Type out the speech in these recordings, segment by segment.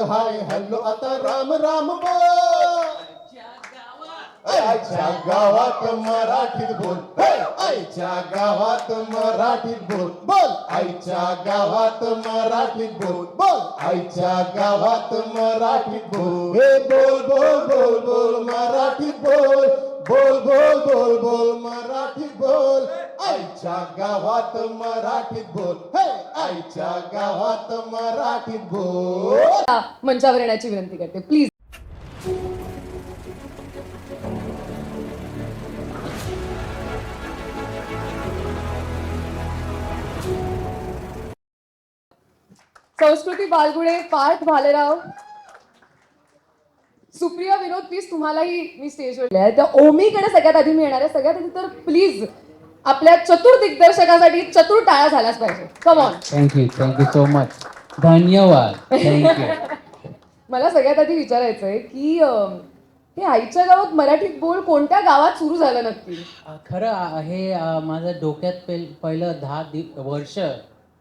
Hi hello आता राम राम आईच्या गावात. मराठीत बोल! आईच्या गावात मराठीत बोल. बोल. आईच्या गावात मराठीत बोल. बोल. आईच्या गावात मराठीत बोल. हे बोल बोल बोल बोल मराठीत बोल. बोल बोल बोल बोल मराठीत बोल. आईच्या गावात मराठीत बोल. हे आईच्या गावात मराठीत बोल. मंचावर येण्याची विनंती करते. प्लीज संस्कृती बालगुडे पार्थ भालेराव. सुप्रिया विनोद प्लीज तुम्हालाही मी स्टेजवर. आहे तर ओमीकडे सगळ्यात आधी मी येणार आहे सगळ्यात आधी तर प्लीज आपल्या चतुर दिग्दर्शकासाठी चतुर टाळ्या झाल्याच पाहिजे. Come on thank you thank you so much धन्यवाद. थँक्यू मला सगळ्यात आधी विचारायचं आहे की अं, हे आईच्या गावात मराठीत बोल कोणत्या गावात सुरू झालं नक्की? खरं हे आ, माझं डोक्यात पहिल पहिलं दहा दि वर्ष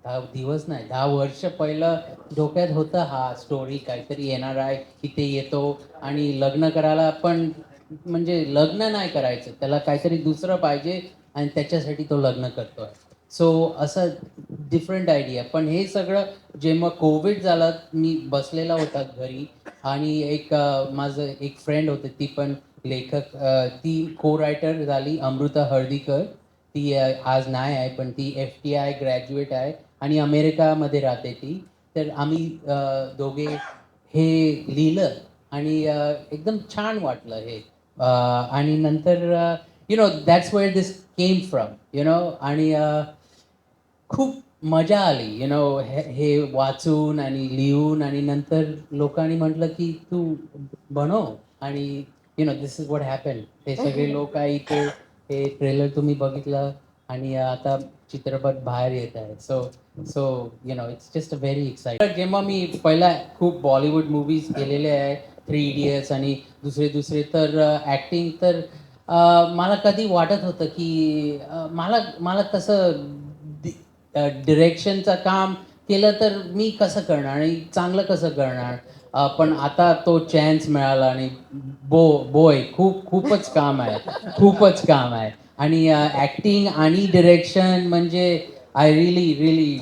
दहा दिवस नाही दहा वर्ष पहिलं डोक्यात होतं हा स्टोरी काहीतरी येणार आहे इथे येतो. आणि लग्न करायला पण म्हणजे लग्न नाही करायचं त्याला काहीतरी दुसरं पाहिजे आणि त्याच्यासाठी तो लग्न करतो सो असं डिफरंट आयडिया पण हे सगळं जेव्हा कोविड झालं मी बसलेला होता घरी आणि एक माझं एक फ्रेंड होते ती पण लेखक ती को रायटर झाली अमृता हळदीकर. ती आज नाही आहे पण ती एफ टी आय ग्रॅज्युएट आहे. आणि अमेरिकामध्ये राहते ती. तर आम्ही दोघे हे लिहिलं आणि एकदम छान वाटलं हे. आणि नंतर you know that's where this came from you know आणि खूप मजा आली यु नो हे हे वाचून आणि लिहून आणि नंतर लोकांनी म्हटलं की तू बनव आणि you know this is what happen ते सगळे लोक आहे इथे हे ट्रेलर तुम्ही बघितलं आणि आता चित्रपट बाहेर येत आहे. So so you know it's just a very excited जेव्हा मी पहिला खूप बॉलिवूड मूवीज केलेले आहे थ्री इडियट्स आणि दुसरे दुसरे तर uh, ॲक्टिंग तर uh, मला कधी वाटत होतं की uh, मला मला कसं डिरेक्शनचं काम केलं तर मी कसं करणार आणि चांगलं कसं करणार? पण आता तो चान्स मिळाला आणि बो बोय खूप खूपच काम आहे. खूपच काम आहे. आणि ॲक्टिंग आणि डिरेक्शन म्हणजे I really really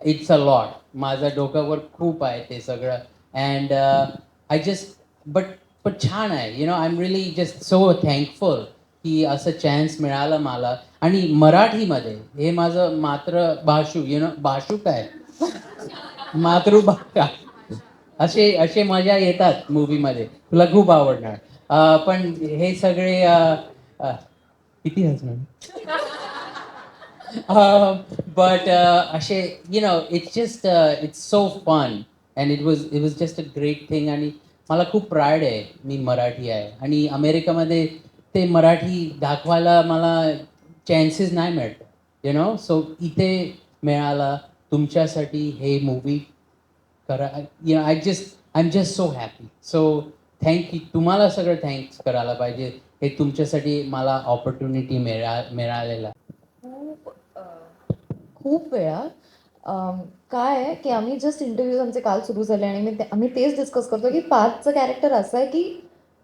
it's a lot माझं डोक्यावर खूप आहे ते सगळं. अँड आय जस्ट बट पण छान आहे. You know I am really just so thankful की असं चान्स मिळालं मला. आणि मराठीमध्ये हे माझं मातृभाषू यु नो भाषू काय? मातृभाषा असे असे मजा येतात मूवीमध्ये तुला खूप आवडणार. पण हे सगळे किती हसणार? Um, but uh, असे you know it's just uh, it's so fun. And it was it was just a great thing. आणि मला खूप प्राईड आहे मी मराठी आहे. आणि अमेरिकेमध्ये ते मराठी दाखवायला मला चान्सेस नाही मिळत यु नो सो इथे मिळाला तुमच्यासाठी हे मूवी करा. You know I just I am just so happy so thank you तुम्हाला सगळं थँक्स करायला पाहिजे. हे तुमच्यासाठी मला ऑपॉर्च्युनिटी मिळा मिळालेला. खूप वेळा. काय आहे की आम्ही जस्ट इंटरव्ह्यूज आमचे काल सुरू झाले आणि मी ते- आम्ही तेच डिस्कस करतो की पाचचं कॅरेक्टर असं आहे की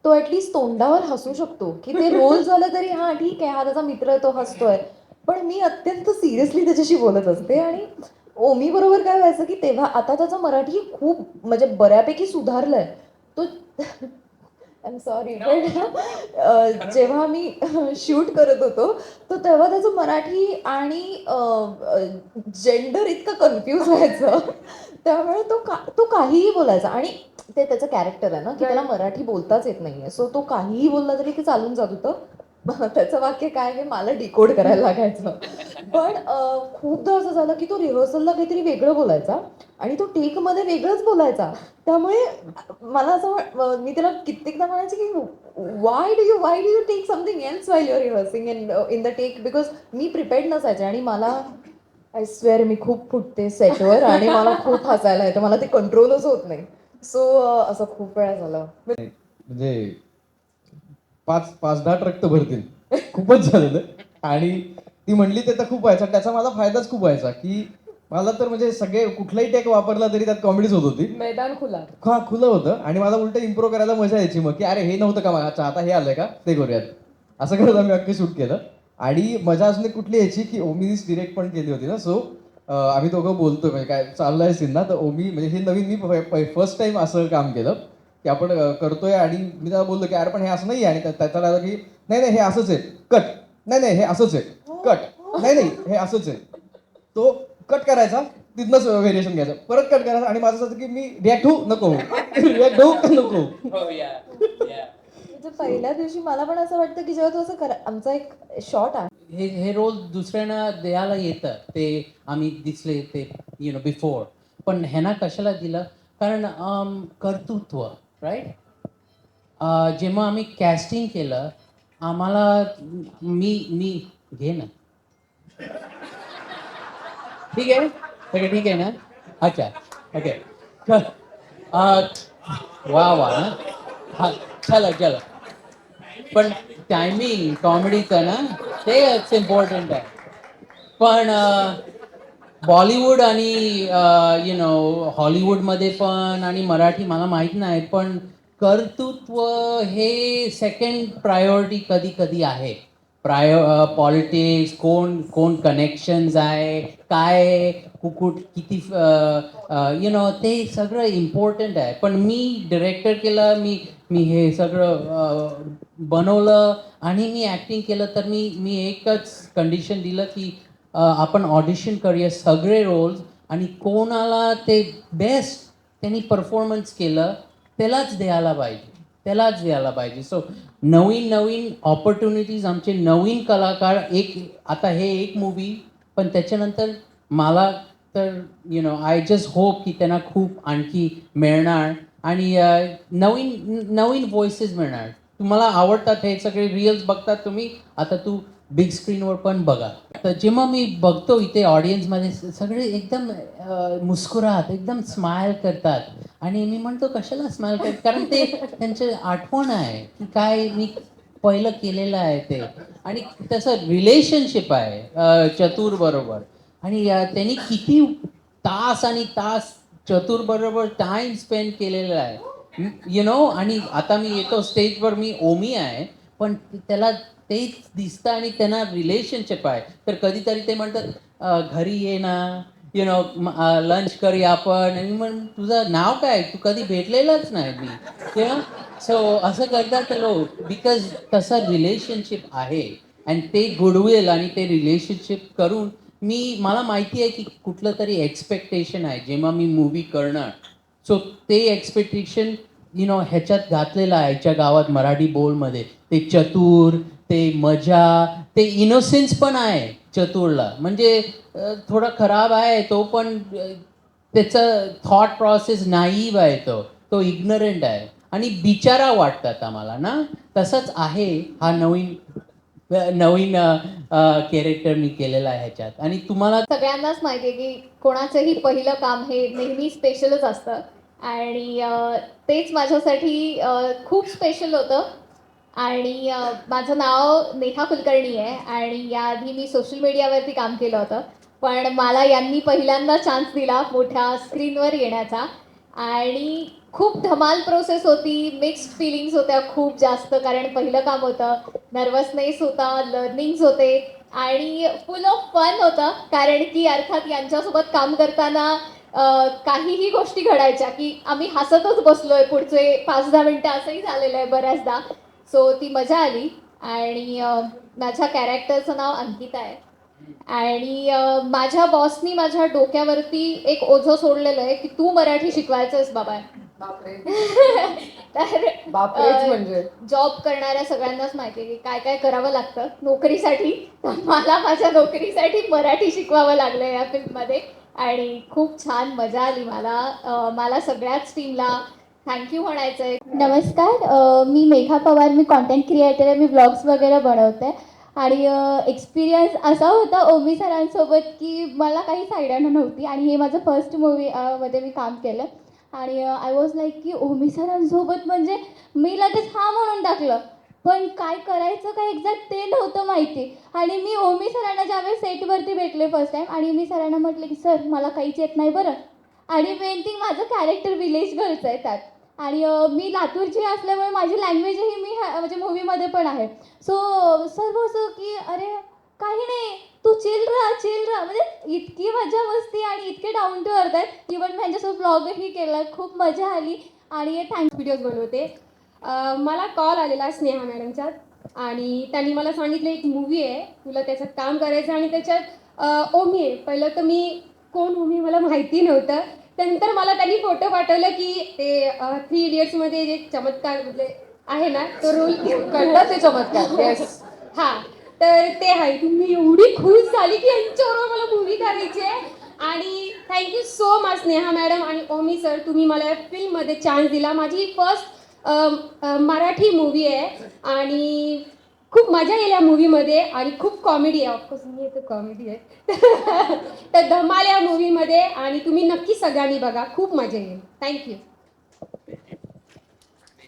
तो ॲटलिस्ट तोंडावर हसू शकतो. की ते रोल झालं तरी हां ठीक आहे हा त्याचा मित्र आहे तो हसतोय. पण मी अत्यंत सिरियसली त्याच्याशी बोलत असते आणि ओमी बरोबर काय व्हायचं की तेव्हा आता त्याचं मराठी खूप म्हणजे बऱ्यापैकी सुधारलंय. तो आय एम सॉरी पण जेव्हा मी शूट करत होतो तर तेव्हा त्याचं मराठी आणि जेंडर इतकं कन्फ्यूज व्हायचं. त्यामुळे तो का तो काहीही बोलायचा. आणि ते त्याचं कॅरेक्टर आहे ना की त्याला मराठी बोलताच येत नाहीये. सो तो काहीही बोलला तरी ते चालून जात होतं. त्याचं वाक्य काय हे मला डिकोड करायला लागायचं. पण खूपदा असं झालं की तो रिहर्सलला काहीतरी वेगळं बोलायचा. आणि तो टेकमध्ये वेगळंच बोलायचा. त्यामुळे मला असं मी त्याला कित्येकदा म्हणायचे की why do you why do you take something else while your rehearsing in in the take because me prepared नसायचे आणि मला आय स्वेअर मी खूप फुटते सेटवर आणि मला खूप हसायला येतं. मला ते कंट्रोलच होत नाही. सो असं खूप वेळा झालं. म्हणजे पाच पाच दहा ट्रक तर भरतील. खूपच झालेलं. आणि ती म्हणली ते तर खूप व्हायचा. त्याचा माझा फायदाच खूप व्हायचा की मला तर म्हणजे सगळे कुठलाही टेक वापरला तरी त्यात कॉमेडीच होत होती. मैदान खुला. हा खुलं होतं. आणि मला उलट इम्प्रूव्ह करायला मजा यायची मग की अरे हे नव्हतं का अच्छा आता हे आलंय का? ते करूयात. असं करत आम्ही अख्खं शूट केलं. आणि मजा एक कुठली यायची की ओमीनीच डिरेक्ट पण केली होती ना. सो आम्ही दोघं बोलतोय म्हणजे काय चाललंय सीन ना. तर ओमी म्हणजे हे नवीन मी फर्स्ट टाइम असं काम केलं की आपण करतोय. आणि मी त्याला बोललो की अरे पण हे असं नाही आहे आणि त्या- त्याला आलं की नाही नाही हे असंच आहे. कट नाही नाही हे असंच आहे. कट नाही नाही हे असंच आहे. तो कट करायचा तिथनंच व्हेरिएशन घ्यायचं. परत कट करायचा आणि माझं असं होतं की मी रिॲक्ट होऊ नको. रिॲक्ट होऊ का नको? हो या म्हणजे पहिल्या दिवशी मला पण असं वाटतं की जेव्हा तो असं करा आमचा एक शॉट आहे. हे हे रोल दुसऱ्यांना द्यायला येतं. ते आम्ही दिसले ते यु नो बिफोर पण ह्यांना कशाला दिलं? कारण कर्तृत्व राईट जेव्हा आम्ही कॅस्टिंग केलं आम्हाला मी मी घे ना. ठीक आहे? सगळं ठीक आहे ना? अच्छा ओके. वा वा ना? हा चला चला. पण टायमिंग कॉमेडीचं ना तेच इम्पॉर्टंट आहे. पण बॉलिवूड आणि यु नो हॉलिवूडमध्ये पण आणि मराठी मला माहीत नाही पण कर्तृत्व हे सेकंड प्रायोरिटी कधी कधी आहे. प्राय पॉलिटिक्स कोण कोण कनेक्शन्स आहे काय कुकुट किती यु नो ते सगळं इम्पॉर्टंट आहे. पण मी डिरेक्टर केलं मी मी हे सगळं बनवलं आणि मी ॲक्टिंग केलं तर मी मी एकच कंडिशन दिलं की आपण ऑडिशन करूया सगळे रोल्स आणि कोणाला ते बेस्ट त्यांनी परफॉर्मन्स केलं त्यालाच द्यायला पाहिजे. त्यालाच द्यायला पाहिजे. सो नवीन नवीन ऑपॉर्च्युनिटीज आमचे नवीन कलाकार एक आता हे एक मूवी पण त्याच्यानंतर मला तर you know I just hope की त्यांना खूप आणखी मिळणार आणि नवीन नवीन व्हॉइसेस मिळणार. तुम्हाला आवडतात हे सगळे रिअल्स बघतात तुम्ही आता तू बिग स्क्रीनवर पण बघा. तर जेव्हा मी बघतो इथे ऑडियन्समध्ये सगळे एकदम मुस्कुरात एकदम स्माइल करतात. आणि मी म्हणतो कशाला स्माइल कर कारण ते त्यांचे आठवण आहे की काय मी पहिलं केलेलं आहे ते. आणि त्याचं रिलेशनशिप आहे चतुर बरोबर. आणि त्यांनी किती तास आणि तास चतुर बरोबर टाइम स्पेंड केलेला आहे. यु नो आणि आता मी येतो स्टेजवर मी ओमी आहे पण त्याला तेच दिसतं आणि त्यांना रिलेशनशिप आहे. तर कधीतरी ते म्हणतात घरी ये ना यु नो लंच करूया आपण. आणि मग तुझं नाव काय? तू कधी भेटलेलंच नाही मी. सो असं करतात लोक. बिकॉज तसं रिलेशनशिप आहे. आणि ते गुडविल आणि ते रिलेशनशिप करून मी मला माहिती आहे की कुठलं तरी एक्सपेक्टेशन आहे. जेव्हा मी मूवी करणार. सो ते एक्सपेक्टेशन यु नो ह्याच्यात घातलेलं आहे. ह्याच्या गावात मराठी बोलमध्ये. ते चतुर ते मजा ते इनोसेन्स पण आहे चतुरला. म्हणजे थोडा खराब आहे तो पण त्याचं थॉट प्रोसेस नाईव आहे तो. तो इग्नरंट आहे. आणि बिचारा वाटतात आम्हाला ना? तसंच आहे हा नवीन नवीन कॅरेक्टर मी केलेला आहे ह्याच्यात. आणि तुम्हाला सगळ्यांनाच माहिती आहे की कोणाचंही पहिलं काम हे नेहमी स्पेशलच असतं. आणि तेच माझ्यासाठी खूप स्पेशल होतं. आणि माझं नाव नेहा कुलकर्णी आहे. आणि याआधी मी सोशल मीडियावरती काम केलं होतं. पण मला यांनी पहिल्यांदा चान्स दिला मोठ्या स्क्रीनवर येण्याचा. आणि खूप धमाल प्रोसेस होती मिक्स्ड फिलिंग्स होत्या खूप जास्त कारण पहिलं काम होतं नर्वसनेस होता लर्निंग्स होते आणि फुल ऑफ फन होतं कारण की अर्थात यांच्यासोबत काम करताना काहीही गोष्टी घडायच्या की आम्ही हसतच बसलोय पुढचे पाच दहा मिनटं असंही झालेलं आहे बऱ्याचदा. सो ती मजा आली. आणि माझ्या कॅरेक्टरचं नाव अंकिता आहे. आणि माझ्या बॉसनी माझ्या डोक्यावरती एक ओझं सोडलेलं आहे की तू मराठी शिकवायचंस बाबा तर म्हणजे. जॉब करणाऱ्या सगळ्यांनाच माहिती आहे की काय काय करावं लागतं नोकरीसाठी. मला माझ्या नोकरीसाठी मराठी शिकवावं लागलं या फिल्ममध्ये आणि खूप छान मजा आली मला. मला सगळ्याच टीमला थँक्यू म्हणायचं आहे नमस्कार. मी मेघा पवार. मी कॉन्टेंट क्रिएटर आहे. मी ब्लॉग्स वगैरे बनवते. आणि एक्सपिरियन्स असा होता ओमी सरांसोबत की मला काहीच आयडिया नव्हती आणि हे माझं फर्स्ट मूवी मध्ये मी काम केलं. आणि आय वॉज लाईक की ओमी सरांसोबत म्हणजे मी लगेच हा म्हणून टाकलं. पण काय करायचं काय एक्झॅक्ट ते नव्हतं माहिती. आणि मी ओमी सरांना ज्यावेळेस सेटवरती भेटले फर्स्ट टाइम आणि मी सरांना म्हटले की सर मला काहीच येत नाही बरं. आणि मेन थिंग माझं कॅरेक्टर विलेज गर्लचं आहे त्यात. आणि मी लातूरची असल्यामुळे माझी लँग्वेजही मी म्हणजे मूवीमध्ये पण आहे. सो सर्व असं की अरे काही नाही. तू चिल राहा चिल राहा. म्हणजे इतकी मजा मस्ती आणि इतके डाऊन टू अर्थ आहेत इवन मी ह्यांच्यासोबत ब्लॉगही केला खूप मजा आली. आणि थँक्स व्हिडिओज बनवते. मला कॉल आलेला स्नेहा मॅडमचा आणि त्यांनी मला सांगितलं एक मूवी आहे. तुला त्याच्यात काम करायचं आणि त्याच्यात ओमी आहे. पहिलं तर मी कोण ओमी मला माहिती नव्हतं. त्यानंतर मला त्यांनी फोटो पाठवलं की ते थ्री इडियट्समध्ये जे चमत्कार म्हणजे आहे ना तो रोल कळलं ते चमत्कार. हा. तर ते आहे. मी एवढी खुश झाली की यांच्याबरोबर मला मूवी करायची आहे. आणि thank you so much Sneha madam आणि ओमी सर तुम्ही मला या फिल्ममध्ये चान्स दिला. माझी फर्स्ट मराठी मूवी आहे. आणि खूप मजा येईल या मूवीमध्ये आणि खूप कॉमेडी आहे. ऑफकोर्स मी तर कॉमेडी आहे. तर धमाल या मूवीमध्ये आणि तुम्ही नक्की सगळ्यांनी बघा. खूप मजा येईल. Thank you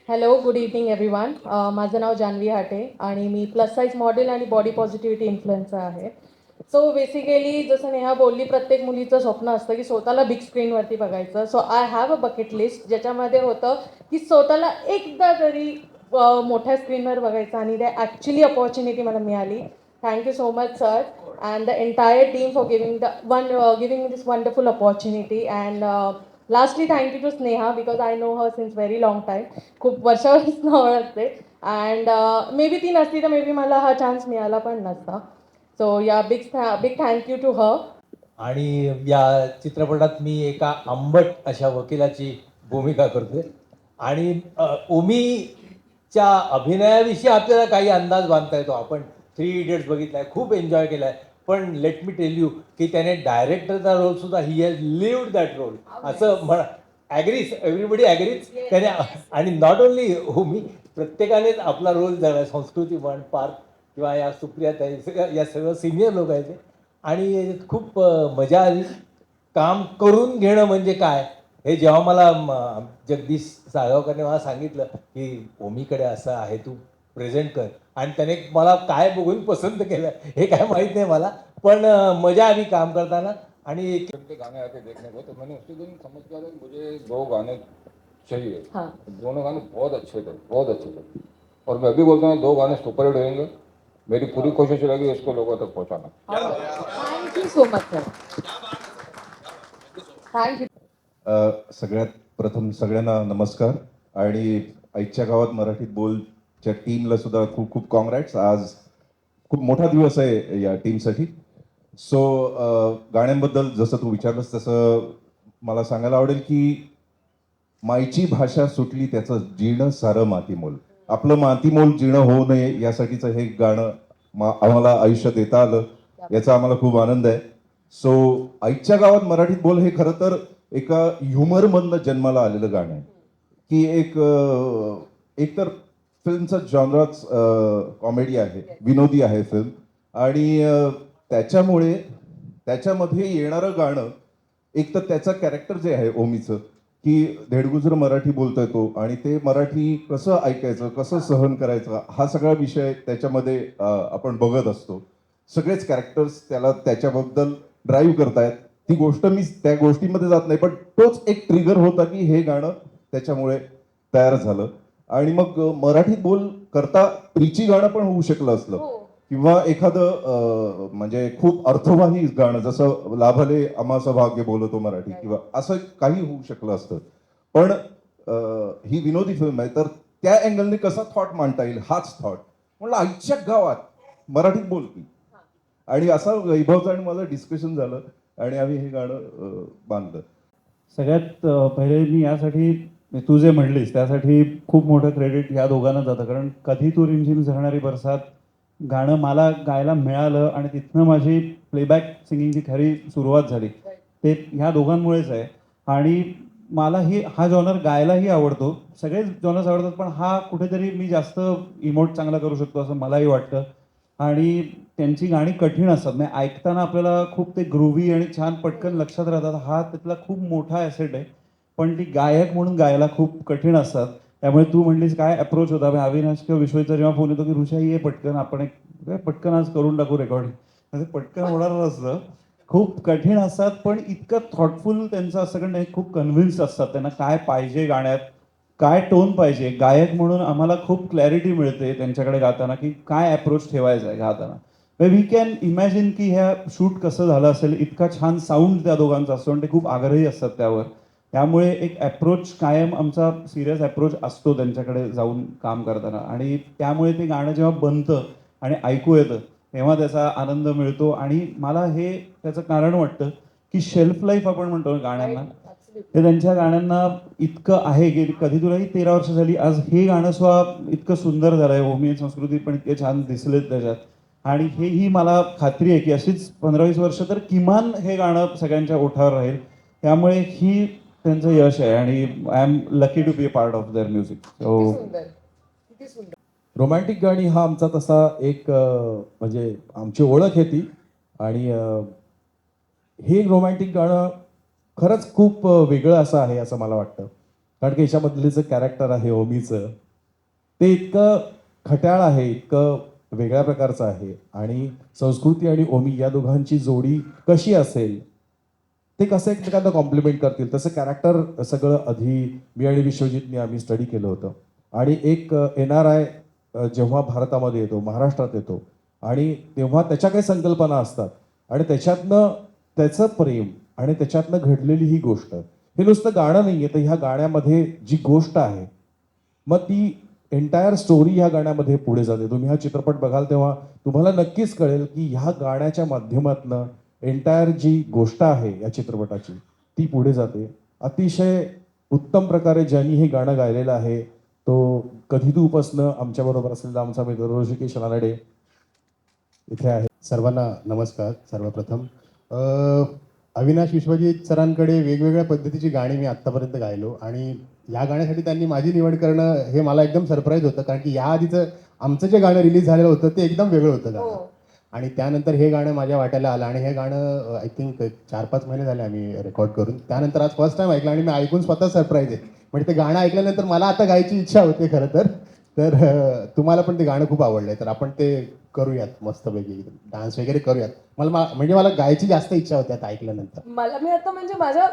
hello good evening everyone माझं नाव जान्हवी हाटे आणि मी प्लस साईज मॉडेल आणि बॉडी पॉझिटिव्हिटी इन्फ्लुएन्सर आहे. सो बेसिकली जसं नेहा बोलली प्रत्येक मुलीचं स्वप्न असतं की स्वतःला बिग स्क्रीनवरती बघायचं. So I have a bucket list ज्याच्यामध्ये होतं की स्वतःला एकदा तरी मोठ्या स्क्रीनवर बघायचं आणि त्या ॲक्च्युली अपॉर्च्युनिटी मला मिळाली. Thank you so much sir and the entire team for giving the one giving this wonderful opportunity and lastly thank you to Sneha because I know her since very long time खूप वर्षापासून ओळखते and may be ती नसती तर may be मला हा chance मिळाला पण नसता. So yeah big big thank you to her आणि या चित्रपटात मी एका आंबट अशा वकिलाची भूमिका करतोय. आणि ओमी ओमीच्या अभिनयाविषयी आपल्याला काही अंदाज बांधता येतो. आपण थ्री इडियट्स बघितलाय खूप एन्जॉय केलाय. पण लेट मी टेल यू की त्याने डायरेक्टरचा रोल सुद्धा he has lived that role असं म्हणा ॲग्रीज एव्हरीबडी ॲग्रीज त्याने आणि नॉट ओन्ली ओमी प्रत्येकानेच आपला रोल जगाय संस्कृती म्हण पार्क किंवा या सुप्रिया ताई सगळ्या या सगळं सिनियर लोक आहेत. आणि खूप मजा आली. काम करून घेणं म्हणजे काय? हे जेव्हा मला जगदीश साळगावकरने मला सांगितलं की ओमीकडे असं आहे तू प्रेझेंट कर. आणि त्याने मला काय बघून पसंत केलं हे काय माहीत नाही मला. पण मजा आली काम करताना. आणि गाने आके देखने को तो मैंने उसी दिन समझ गया था कि मुझे दो गाने चाहिए हाँ. दोनों गाने बहुत अच्छे थे बहुत अच्छे थे और मैं भी बोलता हूँ दो गाने सुपर हिट होंगे मेरी पूरी कोशिश रहेगी इसको लोगों तक पहुंचाना thank you so much sir thank you uh, सगळ्यात प्रथम सगळ्यांना नमस्कार. आणि आईच्या गावात मराठीत बोलच्या टीमला सुद्धा खूप खूप कॉंग्रॅट्स आज खूप मोठा दिवस आहे या टीमसाठी सो गाण्यांबद्दल जसं तू विचारलंस तसं मला सांगायला आवडेल की मायची भाषा सुटली त्याचं जीणं सारं मातीमोल. आपलं मातीमोल जीणं होऊ नये यासाठीचं हे गाणं आम्हाला आयुष्यात येता आलं याचा आम्हाला खूप आनंद आहे. सो आईच्या गावात मराठीत बोल हे खरं तर एका ह्युमरमधनं जन्माला आलेलं गाणं आहे. की एक एकतर फिल्मचा जॉनराच कॉमेडी आहे विनोदी आहे फिल्म. आणि त्याच्यामुळे त्याच्यामध्ये येणारं गाणं एक तर त्याचा कॅरेक्टर जे आहे ओमीचं की धेडगुजर मराठी बोलतोय तो आणि ते मराठी कसं ऐकायचं कसं सहन करायचं हा सगळा विषय त्याच्यामध्ये आपण बघत असतो. सगळेच कॅरेक्टर्स त्याला त्याच्याबद्दल ड्राईव्ह करतायत. ती गोष्ट मी त्या गोष्टीमध्ये जात नाही पण तोच एक ट्रिगर होता की हे गाणं त्याच्यामुळे तयार झालं. आणि मग मराठीत बोल करता प्रीची गाणं पण होऊ शकलं असलं. किंवा एखादं म्हणजे खूप अर्थवाही गाणं जसं लाभले आमाचं भाग्य बोलतो मराठी किंवा असं काही होऊ शकलं असतं. पण ही विनोदी फिल्म आहे तर त्या अँगलने कसा थॉट मांडता येईल हाच थॉट म्हणलं आईच्या गावात मराठीत बोल की आणि असा वैभवचं आणि माझं डिस्कशन झालं आणि आम्ही हे गाणं बांधलं. सगळ्यात पहिले मी यासाठी तू जे म्हणलीस त्यासाठी खूप मोठं क्रेडिट या दोघांना जातं. कारण कधी तू रिमझिम झरणारी बरसात गाणं मला गायला मिळालं आणि तिथनं माझी प्लेबॅक सिंगिंगची खरी सुरुवात झाली. ते ह्या दोघांमुळेच आहे. आणि मला ही हा जॉनर गायलाही आवडतो. सगळेच जॉनर्स आवडतात पण हा कुठेतरी मी जास्त इमोट चांगला करू शकतो असं मलाही वाटतं. आणि त्यांची गाणी कठीण असतात. म्हणजे ऐकताना आपल्याला खूप ते ग्रुव्ही आणि छान पटकन लक्षात राहतात. हा त्यातला खूप मोठा ॲसेट आहे. पण ती गायक म्हणून गायला खूप कठीण असतात. त्यामुळे तू म्हणलीस काय अप्रोच होता. अविनाश किंवा विश्वचा जेव्हा फोन येतो की ऋषा ये पटकन. आपण एक पटकन आज करून टाकू रेकॉर्डिंग पटकन होणार असतं खूप कठीण असतात पण इतकं थॉटफुल त्यांचं असं कारण खूप कन्व्हिन्स असतात. त्यांना काय पाहिजे गाण्यात? काय टोन पाहिजे? गायक म्हणून आम्हाला खूप क्लॅरिटी मिळते त्यांच्याकडे गाताना की काय अप्रोच ठेवायचा आहे गाताना. वी कॅन इमॅजिन की ह्या शूट कसं झालं असेल इतका छान साऊंड त्या दोघांचा असतो आणि ते खूप आग्रही असतात त्यावर. त्यामुळे एक अप्रोच कायम आमचा सिरियस अप्रोच असतो त्यांच्याकडे जाऊन काम करताना. आणि त्यामुळे ते गाणं जेव्हा बनतं आणि ऐकू येतं तेव्हा त्याचा आनंद मिळतो. आणि मला हे त्याचं कारण वाटतं की शेल्फ लाईफ आपण म्हणतो गाण्यांना ते त्यांच्या गाण्यांना इतकं आहे की कधी तुलाही तेरा वर्ष झाली आज हे गाणं सुद्धा इतकं सुंदर झालंय ओमी संस्कृती पण इतके छान दिसलेत त्याच्यात. आणि हेही मला खात्री आहे की अशीच पंधरा वीस वर्ष तर किमान हे गाणं सगळ्यांच्या ओठावर राहील. त्यामुळे ही त्यांचं यश आहे आणि I am lucky to be a part of their music so romantic गाणी हा आमचा तसा एक म्हणजे आमची ओळख आहे ती आणि हे रोमॅन्टिक गाणं खरंच खूप वेगळं असं आहे असं मला वाटतं. कारण की याच्यामधले जे कॅरेक्टर आहे ओमीचं ते इतकं खट्याळ आहे इतकं वेगळ्या प्रकारचं आहे. आणि संस्कृती आणि ओमी या दोघांची जोडी कशी असेल ते कसं एकमेकांना कॉम्प्लिमेंट करतील तसं कॅरेक्टर सगळं आधी मी आणि विश्वजितने आम्ही स्टडी केलं होतं. आणि एक एन आर आय जेव्हा भारतामध्ये येतो महाराष्ट्रात येतो आणि तेव्हा त्याच्या काही संकल्पना असतात. आणि त्याच्यातनं त्याचं प्रेम आणि त्याच्यातनं घडलेली ही गोष्ट. हे नुसतं गाणं नाही आहे तर ह्या गाण्यामध्ये जी गोष्ट आहे मग ती एंटायर स्टोरी ह्या गाण्यामध्ये पुढे जाते. तुम्ही हा चित्रपट बघाल तेव्हा तुम्हाला नक्कीच कळेल की ह्या गाण्याच्या माध्यमातनं एंटायर जी गोष्ट आहे या चित्रपटाची ती पुढे जाते. अतिशय उत्तम प्रकारे ज्यांनी हे गाणं गायलेलं आहे तो कधी तू उपसणं आमच्याबरोबर असलेला आमचा मित्र ऋषिकेश रानडे इथे आहे. सर्वांना नमस्कार सर्वप्रथम अविनाश विश्वजित सरांकडे वेगवेगळ्या पद्धतीची गाणी मी आत्तापर्यंत गायलो. आणि या गाण्यासाठी त्यांनी माझी निवड करणं हे मला एकदम सरप्राईज होतं. कारण की या आधीचं आमचं जे गाणं रिलीज झालेलं होतं ते एकदम वेगळं होतं गाणं. आणि त्यानंतर हे गाणं माझ्या वाट्याला आलं. आणि हे गाणं आय थिंक चार पाच महिने झाले आम्ही रेकॉर्ड करून. त्यानंतर आज फर्स्ट टाइम ऐकलं आणि मी ऐकून स्वतः सरप्राईज आहे. म्हणजे ते गाणं ऐकल्यानंतर मला आता गायची इच्छा होते खरं तर. तर तुम्हाला पण ते गाणं खूप आवडलंय. तर आपण ते करूयात मस्तपैकी. डान्स वगैरे करूयात. मला म्हणजे मला गायची जास्त इच्छा होती आता ऐकल्यानंतर. मला मी आता म्हणजे माझ्या